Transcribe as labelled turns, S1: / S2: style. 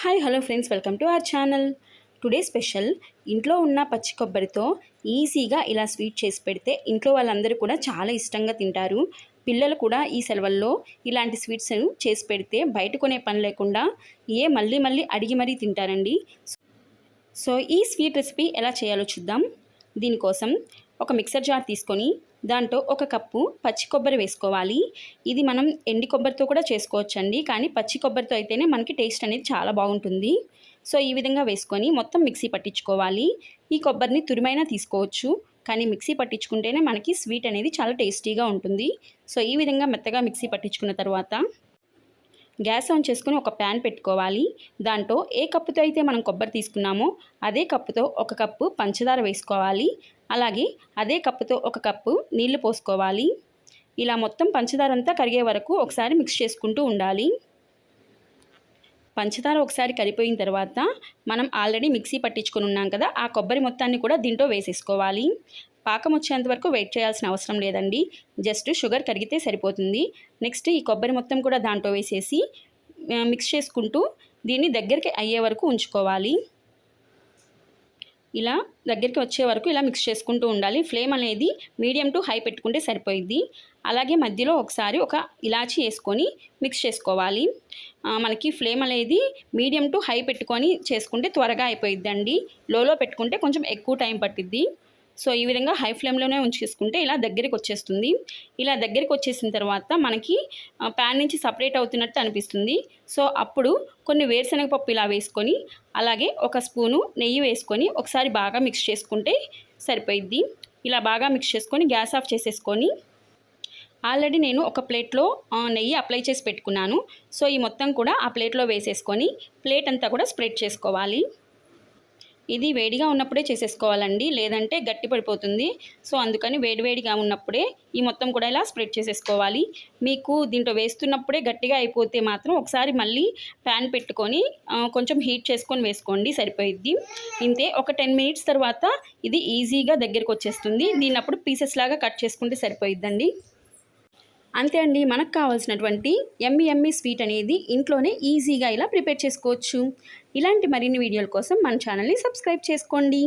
S1: Hi hello friends welcome to our channel. Today special ఇంట్లో ఉన్న పచ్చి కొబ్బరితో ఈజీగా ఇలా స్వీట్ చేసి పెడితే ఇంట్లో వాళ్ళందరూ కూడా చాలా ఇష్టంగా తింటారు. పిల్లలు కూడా ఈ సెలవుల్లో ఇలాంటి స్వీట్స్ చేసి పెడితే బయట కొనే పని లేకుండా ఏ మళ్ళీ మళ్ళీ అడిగి మరీ తింటారండి. సో ఈ స్వీట్ రెసిపీ ఎలా చేయాలో చూద్దాం. దీనికోసం ఒక మిక్సర్ జార్ తీసుకొని దాంట్లో ఒక కప్పు పచ్చి కొబ్బరి వేసుకోవాలి. ఇది మనం ఎండి కొబ్బరితో కూడా చేసుకోవచ్చండి. కానీ పచ్చి కొబ్బరితో అయితేనే మనకి టేస్ట్ అనేది చాలా బాగుంటుంది. సో ఈ విధంగా వేసుకొని మొత్తం మిక్సీ పట్టించుకోవాలి. ఈ కొబ్బరిని తురిమైనా తీసుకోవచ్చు. కానీ మిక్సీ పట్టించుకుంటేనే మనకి స్వీట్ అనేది చాలా టేస్టీగా ఉంటుంది. సో ఈ విధంగా మెత్తగా మిక్సీ పట్టించుకున్న తర్వాత గ్యాస్ ఆన్ చేసుకుని ఒక ప్యాన్ పెట్టుకోవాలి. దాంట్లో ఏ కప్పుతో అయితే మనం కొబ్బరి తీసుకున్నామో అదే కప్పుతో ఒక కప్పు పంచదార వేసుకోవాలి. అలాగే అదే కప్పుతో ఒక కప్పు నీళ్ళు పోసుకోవాలి. ఇలా మొత్తం పంచదార అంతా కరిగే వరకు ఒకసారి మిక్స్ చేసుకుంటూ ఉండాలి. పంచదార ఒకసారి కరిపోయిన తర్వాత మనం ఆల్రెడీ మిక్సీ పట్టించుకొని ఉన్నాం కదా ఆ కొబ్బరి మొత్తాన్ని కూడా దీంట్లో వేసేసుకోవాలి. పాకం వచ్చేంత వరకు వెయిట్ చేయాల్సిన అవసరం లేదండి. జస్ట్ షుగర్ కరిగితే సరిపోతుంది. నెక్స్ట్ ఈ కొబ్బరి మొత్తం కూడా దాంట్లో వేసేసి మిక్స్ చేసుకుంటూ దీన్ని దగ్గరికి అయ్యే వరకు ఉంచుకోవాలి. ఇలా దగ్గరికి వచ్చే వరకు ఇలా మిక్స్ చేసుకుంటూ ఉండాలి. ఫ్లేమ్ అనేది మీడియం టు హై పెట్టుకుంటే సరిపోయిద్ది. అలాగే మధ్యలో ఒకసారి ఒక ఇలాచి వేసుకొని మిక్స్ చేసుకోవాలి. మనకి ఫ్లేమ్ అనేది మీడియం టు హై పెట్టుకొని చేసుకుంటే త్వరగా అయిపోయిద్దండి. లోలో పెట్టుకుంటే కొంచెం ఎక్కువ టైం పట్టిద్ది. సో ఈ విధంగా హై ఫ్లేమ్లోనే ఉంచేసుకుంటే ఇలా దగ్గరికి వచ్చేస్తుంది. ఇలా దగ్గరికి వచ్చేసిన తర్వాత మనకి ప్యాన్ నుంచి సపరేట్ అవుతున్నట్టు అనిపిస్తుంది. సో అప్పుడు కొన్ని వేరుశనగ పప్పు ఇలా వేసుకొని అలాగే ఒక స్పూను నెయ్యి వేసుకొని ఒకసారి బాగా మిక్స్ చేసుకుంటే సరిపోయిద్ది. ఇలా బాగా మిక్స్ చేసుకొని గ్యాస్ ఆఫ్ చేసేసుకొని ఆల్రెడీ నేను ఒక ప్లేట్లో నెయ్యి అప్లై చేసి పెట్టుకున్నాను. సో ఈ మొత్తం కూడా ఆ ప్లేట్లో వేసేసుకొని ప్లేట్ అంతా కూడా స్ప్రెడ్ చేసుకోవాలి. ఇది వేడిగా ఉన్నప్పుడే చేసేసుకోవాలండి లేదంటే గట్టి పడిపోతుంది. సో అందుకని వేడివేడిగా ఉన్నప్పుడే ఈ మొత్తం కూడా ఇలా స్ప్రెడ్ చేసేసుకోవాలి. మీకు దీంట్లో వేస్తున్నప్పుడే గట్టిగా అయిపోతే మాత్రం ఒకసారి మళ్ళీ ప్యాన్ పెట్టుకొని కొంచెం హీట్ చేసుకొని వేసుకోండి సరిపోయిద్ది. ఇంతే ఒక టెన్ మినిట్స్ తర్వాత ఇది ఈజీగా దగ్గరికి వచ్చేస్తుంది దీని అప్పుడు పీసెస్ లాగా కట్ చేసుకుంటే సరిపోయిద్దండి. అంతే అండి మనకు కావాల్సినటువంటి ఎమ్మి ఎమ్మి స్వీట్ అనేది ఇంట్లోనే ఈజీగా ఇలా ప్రిపేర్ చేసుకోవచ్చు. ఇలాంటి మరిన్ని వీడియోల కోసం మన ఛానల్ని సబ్స్క్రైబ్ చేసుకోండి.